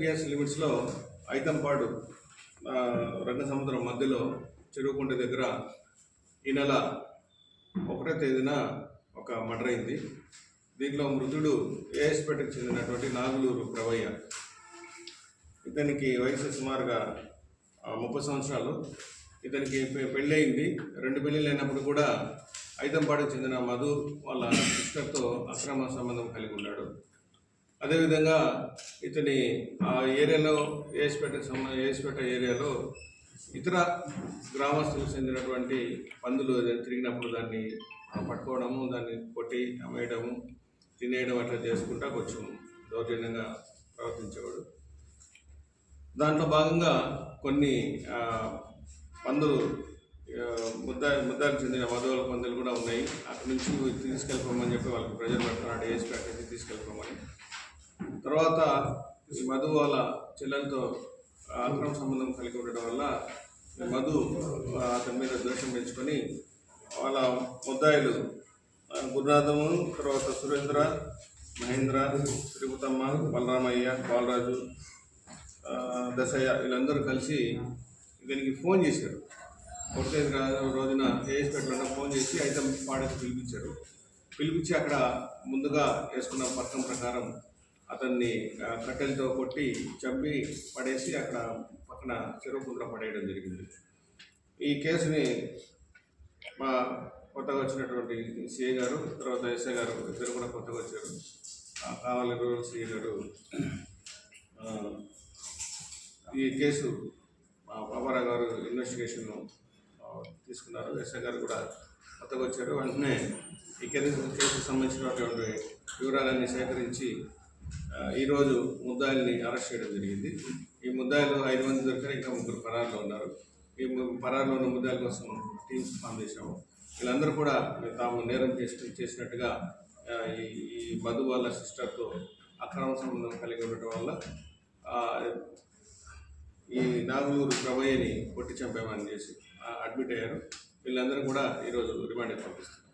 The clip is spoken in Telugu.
గ్యాస్ లిమిట్స్లో ఐతంపాడు ఆ, రంగసముద్రం మధ్యలో చెరువుకుంట దగ్గర ఈ నెల ఒకటో తేదీన ఒక మర్డర్ అయింది. దీంట్లో మృతుడు ఏఎస్పేటకు చెందినటువంటి నాగులూరు ప్రవయ్య ఇతనికి వయసు సుమారుగా ముప్పై సంవత్సరాలు. ఇతనికి పె- పెళ్ళయింది. రెండు పెళ్ళిళ్ళు అయినప్పుడు కూడా ఐదంపాడుకు చెందిన మధు వాళ్ళ సిస్టర్తో అక్రమ సంబంధం కలిగి ఉన్నాడు. అదేవిధంగా ఇతని ఆ ఏరియాలో ఏసుపేట సంబ ఏరియాలో ఇతర గ్రామస్తులకు చెందినటువంటి పందులు తిరిగినప్పుడు దాన్ని పట్టుకోవడము దాన్ని కొట్టి అమ్మేయడము తినేయడం అట్లా చేసుకుంటా కొంచెం దౌర్జన్యంగా ప్రవర్తించేవాడు. దాంట్లో భాగంగా కొన్ని పందులు ముద్ద ముద్దాకు చెందిన వధువుల పందులు కూడా ఉన్నాయి. అక్కడి నుంచి తీసుకెళ్ళిపోమని చెప్పి వాళ్ళకి ప్రజలు పెడుతున్నాడు. ప్యాక్ నుంచి తీసుకెళ్ళిపోమని. తర్వాత ఈ మధు వాళ్ళ చెల్లెలతో అక్రమ సంబంధం కలిగి ఉండడం వల్ల మధు అతని మీద దోషం పెంచుకొని వాళ్ళ ముద్దాయిలు గురునాథము తర్వాత సురేంద్ర మహేంద్ర తిరుపతమ్మ బలరామయ్య బాలరాజు దశయ్య వీళ్ళందరూ కలిసి ఇతనికి ఫోన్ చేశారు. ఒకటే రోజున ఏఎస్పేటలో ఫోన్ చేసి అయితే పాడేసి పిలిపించారు. పిలిపించి అక్కడ ముందుగా వేసుకున్న పథకం ప్రకారం అతన్ని కట్టెలతో కొట్టి చంపి పడేసి అక్కడ పక్కన చెరువుకుంటా పడేయడం జరిగింది. ఈ కేసుని మా కొత్తగా వచ్చినటువంటి సీఏ గారు తర్వాత ఎస్ఐ గారు ఇద్దరు కూడా కొత్తగా వచ్చారు. కావాలి రూరల్ సిఏ గారు ఈ కేసు మా పాపారా గారు ఇన్వెస్టిగేషన్ తీసుకున్నారు. ఎస్ఐ గారు కూడా కొత్తగా వచ్చారు. వెంటనే ఈ కేసు కేసుకు సంబంధించినటువంటి వివరాలన్నీ సేకరించి ఈరోజు ముద్దాయిల్ని అరెస్ట్ చేయడం జరిగింది. ఈ ముద్దాయిలు ఐదు మంది దొరికారు ఇంకా ముగ్గురు పరారులో ఉన్నారు. ఈ ము- పరారులో ఉన్న ముద్దాయిల కోసం టీమ్స్ ఫామ్ చేశాము. వీళ్ళందరూ కూడా తాము నేరం చేసి చేసినట్టుగా ఈ ఈ మధు వాళ్ళ సిస్టర్తో అక్రమ సంబంధం కలిగి ఉండటం వల్ల ఈ నాగులూరు ప్రభయ్యని కొట్టి చంపామని చేసి అడ్మిట్ అయ్యారు. వీళ్ళందరూ కూడా ఈరోజు రిమాండ్కి పంపిస్తారు